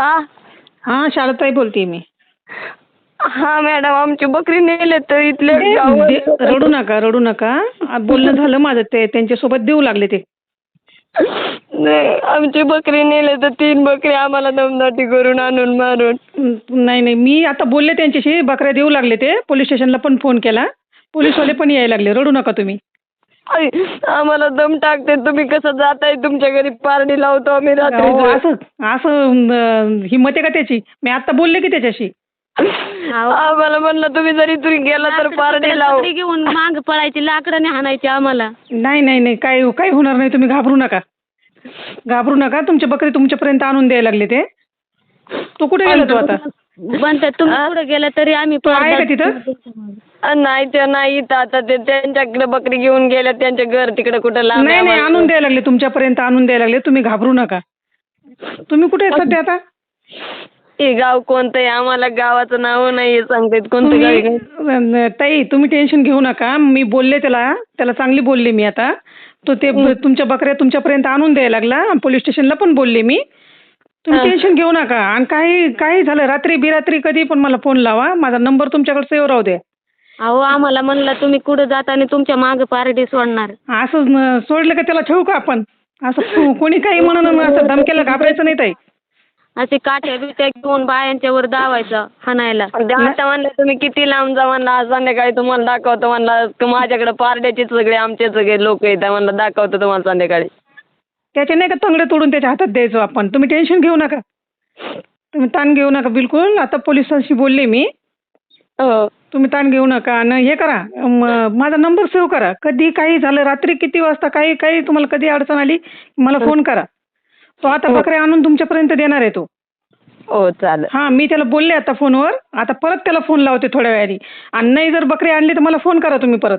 हा? हां शारदाताई बोलते मी. हा मॅडम आमची बकरी नेले तर इथले दे- रडू नका रडू नका. आ, बोलणं झालं माझं ते त्यांच्यासोबत देऊ लागले ते. नाही, आमची बकरी नेले तर तीन बकरी आम्हाला दमदाटी करून आणून मारून. नाही नाही मी आता बोलले त्यांच्याशी बकऱ्या देऊ लागले ते पोलीस स्टेशनला पण फोन केला. पोलीसवाले पण यायला लागले रडू नका तुम्ही. आई, आम्हाला दम टाकते. तुम्ही कसं जाताय? तुमच्या घरी पारडी लावतो आम्ही अहो, रात्री असं असं अं, हिंमत आहे का त्याची? मी आता बोलले की त्याच्याशी. आम्हाला म्हणलं तुम्ही जरी तुम्ही गेला तर पारडी लावू. लाकडी घेऊन माग पळायची लाकडाने हाणायची आम्हाला. नाही नाही नाही काही काही होणार नाही. तुम्ही घाबरू नका. घाबरू नका. तुमच्या बकरी तुमच्यापर्यंत आणून द्यायला लागले ते. तू कुठे गेला तू आता? म्हणतात तुम्ही पुढे गेला तरी आम्ही तो आहे का तिथं? नाही ते नाही इथं. आता ते त्यांच्याकडे बकरी घेऊन गेल्या त्यांच्या घर तिकडे कुठं लांब नाही नाही. आणून द्यायला लागले तुमच्यापर्यंत आणून द्यायला लागले. तुम्ही घाबरू नका. तुम्ही कुठे आहे सध्या आता? हे गाव कोणतं आहे? आम्हाला गावाचं नाव नाही सांगतायत कोणतं गाव आहे? ताई तुम्ही टेन्शन घेऊ नका. मी बोलले त्याला त्याला चांगली बोलले मी आता. तो ते तुमच्या बकऱ्या तुमच्यापर्यंत आणून द्यायला लागला. पोलीस स्टेशनला पण बोलले मी. तुम्ही. टेन्शन घेऊ नका. आणि काही काही झालं रात्री बिरात्री कधी पण मला फोन लावा. माझा नंबर तुमच्याकडे सेव्ह राहू दे अहो आम्हाला म्हणलं तुम्ही कुठं जाताना तुमच्या माग पारडी सोडणार. असं न- सोडलं का त्याला ठेवू का आपण? असं को- कोणी काही म्हणून असं धमक्याला घाबरायचं नाही ताई. असे काठ्या बिट्या घेऊन बायांच्या वर दावायचं हाणायला. आणि आता म्हणलं तुम्ही किती लांब जा म्हणला आज संध्याकाळी तुम्हाला दाखवतो म्हणला क- माझ्याकडे पारड्याचे सगळे आमचे सगळे लोक येतात म्हणलं दाखवतो तुम्हाला संध्याकाळी. त्याचे नाही का तंगडे तोडून त्याच्या हातात द्यायचो आपण. तुम्ही टेन्शन घेऊ नका. तुम्ही ताण घेऊ नका बिलकुल. आता पोलिसांशी बोलले मी. तुम्ही ताण घेऊ नका आणि हे करा. माझा नंबर सेव्ह करा. कधी काही झालं रात्री किती वाजता काही काही तुम्हाला कधी अडचण आली मला फोन करा. तो आता बकऱ्या आणून तुमच्यापर्यंत देणार आहे तो. हो चालेल. हां मी त्याला बोलले आता फोनवर. आता परत त्याला फोन लावते थोड्या वेळाने. आणि नाही जर बकरी आणली तर मला फोन करा तुम्ही परत.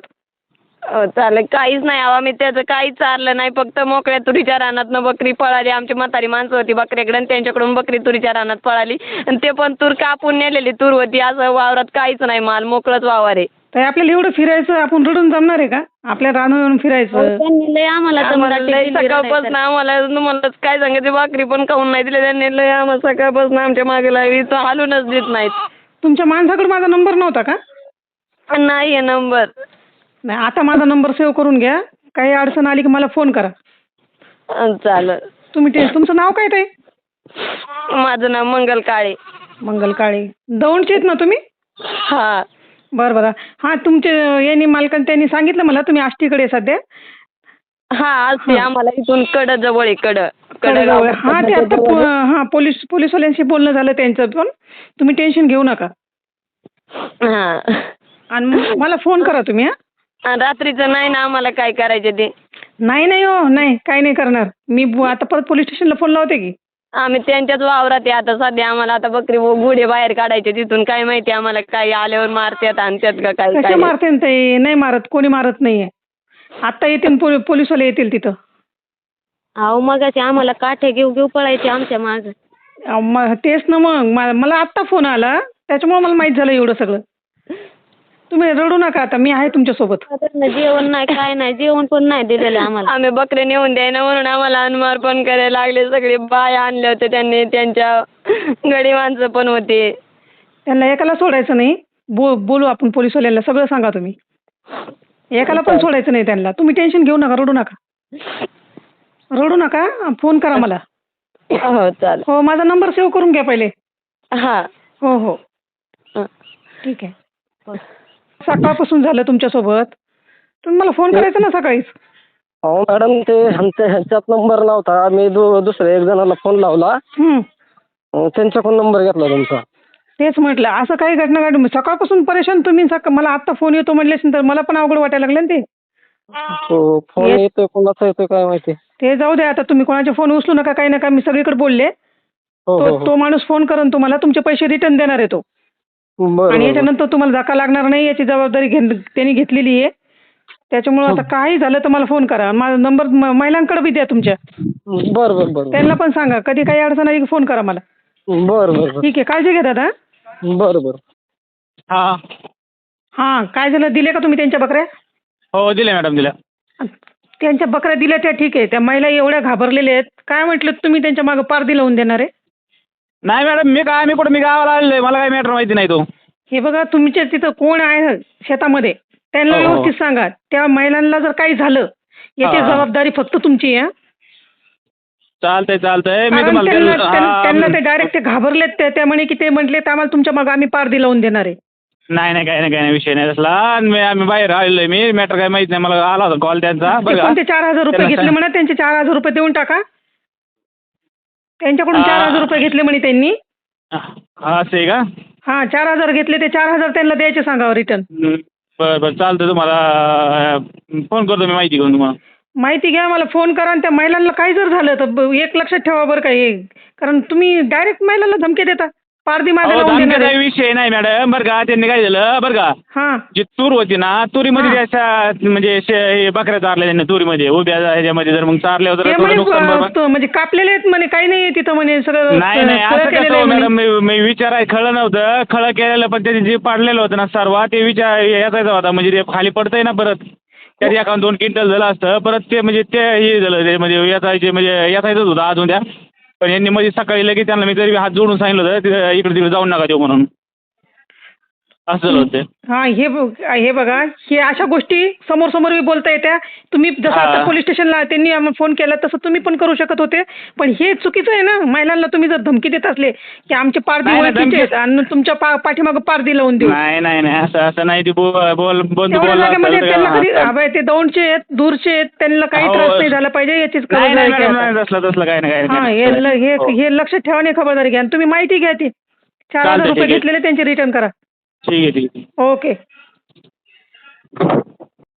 हो चालेल. काहीच नाही अहो आम्ही त्याचं काहीच चारलं नाही. फक्त मोकळ्या तुरीच्या रानातनं बकरी पळाली. आमची म्हातारी माणसं होती बकऱ्याकडे आणि त्यांच्याकडून बकरी तुरीच्या रानात पळाली. आणि ते पण तूर कापून नेलेली तूर होती. असं वावरात काहीच नाही माल. मोकळंच वावर आहे. तर आपल्याला एवढं फिरायचं आपण रडून जमणार आहे का? आपल्या रानावरून फिरायचं. त्यांनी लय आम्हाला आम्हाला दमदाटी लय दिली सकाळपासून. आम्हाला तुम्हाला काय सांगायचे भाकरी पण खाऊन नाही दिले त्यांनी लय आम्हाला सकाळपासून आमच्या मागे लागली तो हालूनच देत नाहीत. तुमच्या माणसाकडे माझा नंबर नव्हता का? नाही आहे नंबर. नाही आता माझा नंबर सेव्ह करून घ्या. काही अडचण आली की मला फोन करा. चालेल. तुम्ही ते तुमचं नाव काय ते माझं नाव मंगल काळे. मंगल काळे. दौंडचे आहेत ना तुम्ही? हा. बरं बरं. हां तुमचे यांनी मालकान त्यांनी सांगितलं मला तुम्ही आष्टीकडे आहे सध्या. हा आम्हाला इथून कड जवळ आहे कड. कडेगाव. हां ते आता पो- हां पोलीस पोलीसवाल्यांशी बोलणं झालं त्यांचं पण तुम्ही टेन्शन घेऊ नका. हा. आणि मला फोन करा तुम्ही हां. आणि रात्रीचं नाही ना आम्हाला काय करायचे ते? नाही नाही हो नाही काही नाही करणार. मी बु- आता परत पोलीस स्टेशनला फोन लावते की. आम्ही त्यांच्याच वावरात आहे आता सध्या. आम्हाला आता बकरी व गुढे बाहेर काढायचे तिथून. काय माहिती आम्हाला काय आल्यावर मारतात आणतात का काय कसे काय मारते न ते? नाही मारत कोणी मारत नाहीये. आत्ता येतील पो- पोलीसवाले येतील तिथं. अहो मगाशी आम्हाला काठ्या घेऊ घेऊ पळायचे आमच्या माग. म- तेच ना मग. मा- मला आत्ता फोन आला. त्याच्यामुळे मला माहीत झालं एवढं सगळं. तुम्ही रडू नका आता मी आहे तुमच्यासोबत. जेवण नाही काय नाही जेवण पण नाही दिलेलं आम्हाला. आम्ही बकरे नेऊन द्यायना म्हणून आम्हाला अनुमार पण करायला लागले सगळे बाय आणले होते त्यांनी त्यांच्या गडी माणसं पण होते. त्यांना एकाला सोडायचं नाही बो बोलू आपण पोलीसवाल्यांना सगळं सांगा तुम्ही. एकाला पण सोडायचं नाही त्यांना तुम्ही टेन्शन घेऊ नका रडू नका. रडू नका फोन करा मला. हो चालेल. हो माझा नंबर सेव्ह करून घ्या पहिले. हा. हो हो. हं. ठीक आहे. सकाळपासून झालं तुमच्यासोबत. तुम्ही मला फोन करायचा ना सकाळीच. हो मॅडम ते आमच्या ह्याच्यात नंबर नव्हता. मी दु दुसऱ्या एक जणाला फोन लावला. हं. अं, त्यांच्याकडून नंबर घेतला तुमचा. तेच म्हटलं असं काही घटना घड सकाळपासून परेशान तुम्ही. सक मला आत्ता फोन येतो म्हटले तर मला पण अवघड वाटायला लागलं ना ते. तो फोन येत- येतोय कोणाचा येतोय काय माहिती. ते जाऊ द्या आता. तुम्ही कोणाचे फोन उचलू नका. काही नका. मी सगळीकडे बोलले. हो हो तो तो माणूस फोन करून तुम्हाला तुमचे पैसे रिटर्न देणार आहे तो. हो आणि याच्यानंतर तुम्हाला धक्का लागणार नाही याची जबाबदारी घे त्यांनी घेतलेली आहे. त्याच्यामुळे आता काही झालं तर मला फोन करा. माझा नंबर महिलांकडे बी द्या तुमच्या. बरं बरं बरं त्यांना पण सांगा. कधी काही अडचण आली की फोन करा मला. बरं बरं बरं ठीक आहे. काळजी घ्या दादा. बरं बरं हां. हां काय झालं? दिले का तुम्ही त्यांच्या बकऱ्या? हो दिल्या मॅडम दिल्या. त्यांच्या बकऱ्या दिल्या त्या ठीक आहे. त्या महिला एवढ्या घाबरलेल्या आहेत. काय म्हटलं तुम्ही त्यांच्या मागे पारदी लावून देणार आहे? नाही मॅडम मी काय मी कुठं मी गावाला आलेलो आहे. मला काय मॅटर माहिती नाही तो. हे बघा तुमच्या तिथं कोण आहे शेतामध्ये? त्यांना हो, हो. व्यवस्थित सांगा. त्या महिलांना जर काही झालं याची हा. जबाबदारी फक्त तुमची आहे हं? चालतंय चालतंय. मी कारण तुम्हाला त्यांना त्या- त्यां- त्यांना ते डायरेक्ट ते घाबरलेत ते. त्यामुळे की ते म्हटले आम्हाला तुमच्या मग आम्ही पारदी लावून देणार आहे. नाही नाही काही नाही काही नाही. विषय नाही तसला. आणि मी आम्ही बाहेर आलेलो मी मॅटर काय माहीत नाही. मला आला होता कॉल त्यांचा. ते बघा. चार हजार रुपये त्यांना घेतले सांग. म्हणा त्यांचे चार हजार रुपये देऊन टाका. त्यांच्याकडून चार हजार रुपये घेतले म्हणे त्यांनी. हा असं आहे का? हा चार हजार घेतले ते चार हजार त्यांना द्यायचे सांगावं रिटर्न बरं बरं चालतं तुम्हाला फोन करतो मी माहिती घेऊन तुम्हाला. माहिती घ्या मला फोन करा आणि त्या महिलांना काही जर झालं तर ब- एक लक्षात ठेवा बरं का हे. कारण तुम्ही डायरेक्ट महिलांना धमकी देता. लावून काही आहे. विषय नाही मॅडम बरं का त्यांनी काय झालं बरं का? हा. जी तूर होती ना तुरीमध्ये हा. त्याच्या म्हणजे शे- हे बकऱ्या चारल्या त्यांनी तुरीमध्ये. उभ्या ह्याच्यामध्ये जर मग चारल्या होत्या ते तर म्हणे थोडं नुकसान अ, बरोबर तो म्हणजे कापलेले आहेत म्हणे काही नाही तिथं म्हणे सगळं नाही नाही असं केलेलं कसं आहे हो, म्हणे. मॅडम मी मी विचाराय खळं नव्हतं. खळं केलेलं पण त्याचे जे पाडलेलं होतं ना सर्व ते विचार याचायचा होता. म्हणजे ते खाली पडतंय ना परत. त्याच्या एकाउंट दोन क्विंटल झालं असतं. परत ते म्हणजे ते हे झालं ते म्हणजे याचायचे म्हणजे याचायचंच होतं अजून त्या. पण यांनी मध्ये सकाळी लगेच त्यांना मी तरी हात जोडून सांगितलं होतं तिथं इकडे तिकडे जाऊन नका देऊ म्हणून. असं झालं होतं ते. हा हे बघ- हे बघा हे अशा गोष्टी समोर समोर बोलता येत्या तुम्ही जसं आता हा. पोलीस स्टेशनला त्यांनी आम्हाला फोन केला तसं तुम्ही पण करू शकत होते पण हे चुकीचं आहे ना महिलांना तुम्ही जर धमकी देत असले की आमचे नाही, नाही, ओळखीचे आहेत आणि तुमच्या पा पाठीमागं पारदी लावून देऊ नाही नाही नाही असं असं नाही ते बोल बोल बंधू तेवढ्या बोलला जागेमध्ये असेल त्यांना कधी ते दौंडचे आहेत दूरचे आहेत त्यांना काही हो. त्रास नाही झाला पाहिजे याचीच नाही नाही खबरदारी मॅडम घ्या नाही तसलं तसलं काय नाही काय हा नाही. हे ल- हे हो. हे लक्षात ठेवा नाही खबरदारी घ्या आणि तुम्ही माहिती घ्या ती चार हजार चालतंय, रुपये ठीक आहे. घेतलेले त्यांचे रिटर्न करा ठीक आहे ठीक आहे. ओके.